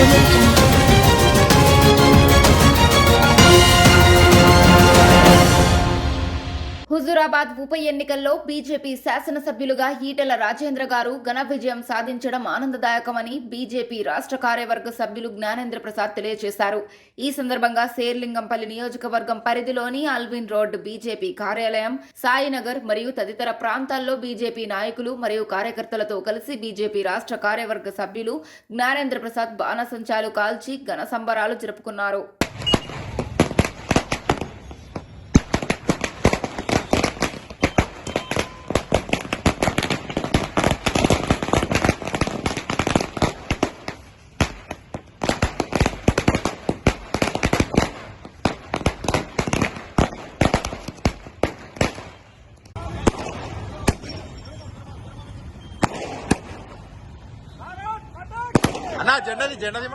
Absolutamente. Huzurabad ఉప ఎన్నికల్లో BJP శాసనసభ్యులుగా ఈటెల రాజేంద్ర గారు ఘన విజయం సాధించడం ఆనందదాయకమని బీజేపీ రాష్ట్ర కార్యవర్గ సభ్యులు జ్ఞానేంద్ర ప్రసాద్ తెలియజేశారు. ఈ సందర్భంగా శేర్లింగంపల్లి నియోజకవర్గం పరిధిలోని అల్విన్ రోడ్ బీజేపీ కార్యాలయం సాయినగర్ మరియు తదితర ప్రాంతాల్లో బీజేపీ నాయకులు మరియు కార్యకర్తలతో కలిసి బీజేపీ రాష్ట్ర కార్యవర్గ సభ్యులు జ్ఞానేంద్ర ప్రసాద్ బాణసంచాలు కాల్చి ఘన సంబరాలు జరుపుకున్నారు. అన్నా జెండాది జెండాది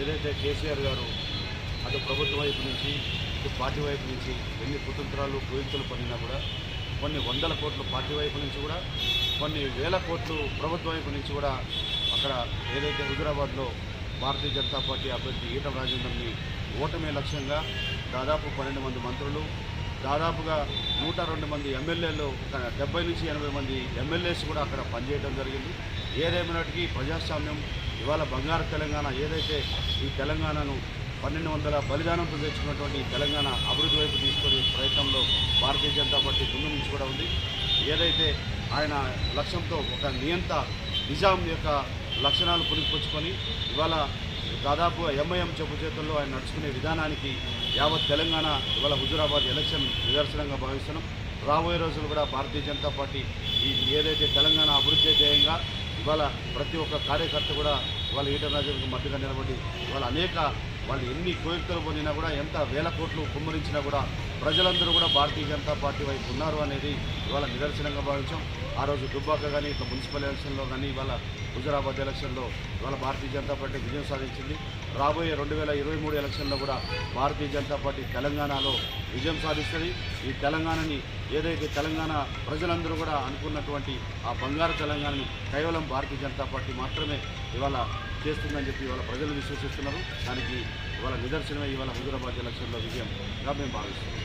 ఏదైతే కేసీఆర్ గారు అటు ప్రభుత్వం వైపు నుంచి ఇటు పార్టీ వైపు నుంచి ఎన్ని కుతంత్రాలు కుయుక్తులు పడినా కూడా కొన్ని వందల కోట్లు పార్టీ వైపు నుంచి కూడా కొన్ని వేల కోట్లు ప్రభుత్వం వైపు నుంచి కూడా అక్కడ ఏదైతే హుజురాబాద్లో భారతీయ జనతా పార్టీ అభ్యర్థి ఈటల రాజేందర్ని ఓటమే లక్ష్యంగా దాదాపు పన్నెండు మంది మంత్రులు దాదాపుగా నూట రెండు మంది ఎమ్మెల్యేలు ఒక డెబ్బై నుంచి ఎనభై మంది ఎమ్మెల్యేస్ కూడా అక్కడ పనిచేయడం జరిగింది. ఏదేమైనటికీ ప్రజాస్వామ్యం ఇవాళ బంగారు తెలంగాణ ఏదైతే ఈ తెలంగాణను పన్నెండు వందల బలిదానంతో తెచ్చుకున్నటువంటి తెలంగాణ అభివృద్ధి వైపు తీసుకునే ప్రయత్నంలో భారతీయ జనతా పార్టీ ముందు నుంచి కూడా ఉంది. ఏదైతే ఆయన లక్ష్యంతో ఒక నియంత నిజాం యొక్క లక్షణాలు పురిపుచ్చుకొని ఇవాళ దాదాపు ఎంఐఎం చెప్పు చేతుల్లో ఆయన నడుచుకునే విధానానికి యావత్ తెలంగాణ ఇవాళ హుజురాబాద్ ఎలక్షన్ నిదర్శనంగా భావిస్తున్నాం. రాబోయే రోజులు కూడా భారతీయ జనతా పార్టీ ఈ ఏదైతే తెలంగాణ అభివృద్ధి ధ్యేయంగా ఇవాళ ప్రతి ఒక్క కార్యకర్త కూడా ఇవాళ ఈటల రాజేంద్రకు మద్దతుగా నిలబడి ఇవాళ అనేక వాళ్ళు ఎన్ని కోరికలు పొందినా కూడా ఎంత వేల కోట్లు కుమ్మరించినా కూడా ప్రజలందరూ కూడా భారతీయ జనతా పార్టీ వైపు ఉన్నారు అనేది ఇవాళ నిదర్శనంగా భావించాం. ఆ రోజు దుబ్బాక కానీ ఇట్లా మున్సిపల్ ఎలక్షన్లో కానీ ఇవాళ హుజరాబాద్ ఎలక్షన్లో ఇవాళ భారతీయ జనతా పార్టీ విజయం సాధించింది. రాబోయే రెండు వేల ఇరవై మూడు ఎలక్షన్లో కూడా భారతీయ జనతా పార్టీ తెలంగాణలో విజయం సాధిస్తుంది. ఈ తెలంగాణని ఏదైతే తెలంగాణ ప్రజలందరూ కూడా అనుకున్నటువంటి ఆ బంగారు తెలంగాణని కేవలం భారతీయ జనతా పార్టీ మాత్రమే ఇవాళ చేస్తుందని చెప్పి ఇవాళ ప్రజలు విశ్వసిస్తున్నారు. దానికి ఇవాళ నిదర్శనమే ఇవాళ హైదరాబాద్ ఎలక్షన్లో విజయంగా మేము భావిస్తున్నాం.